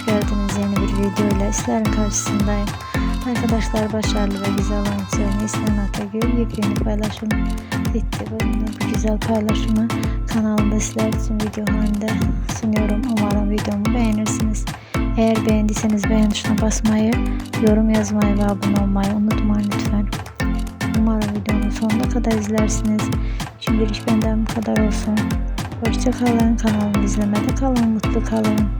hoş geldiniz yeni bir video ile sizlerin karşısındayım. Arkadaşlar başarılı ve güzel oyuncularını İslam Atagül yepyeni paylaşım etti. Bu güzel paylaşımı kanalımda sizler için video halinde sunuyorum. Umarım videomu beğenirsiniz. Eğer beğendiyseniz beğen tuşuna basmayı, yorum yazmayı ve abone olmayı unutmayın lütfen. Umarım videonun sonuna kadar izlersiniz. Şimdilik benden bu kadar olsun. Hoşçakalın. Kanalımı izlemede kalın. Mutlu kalın.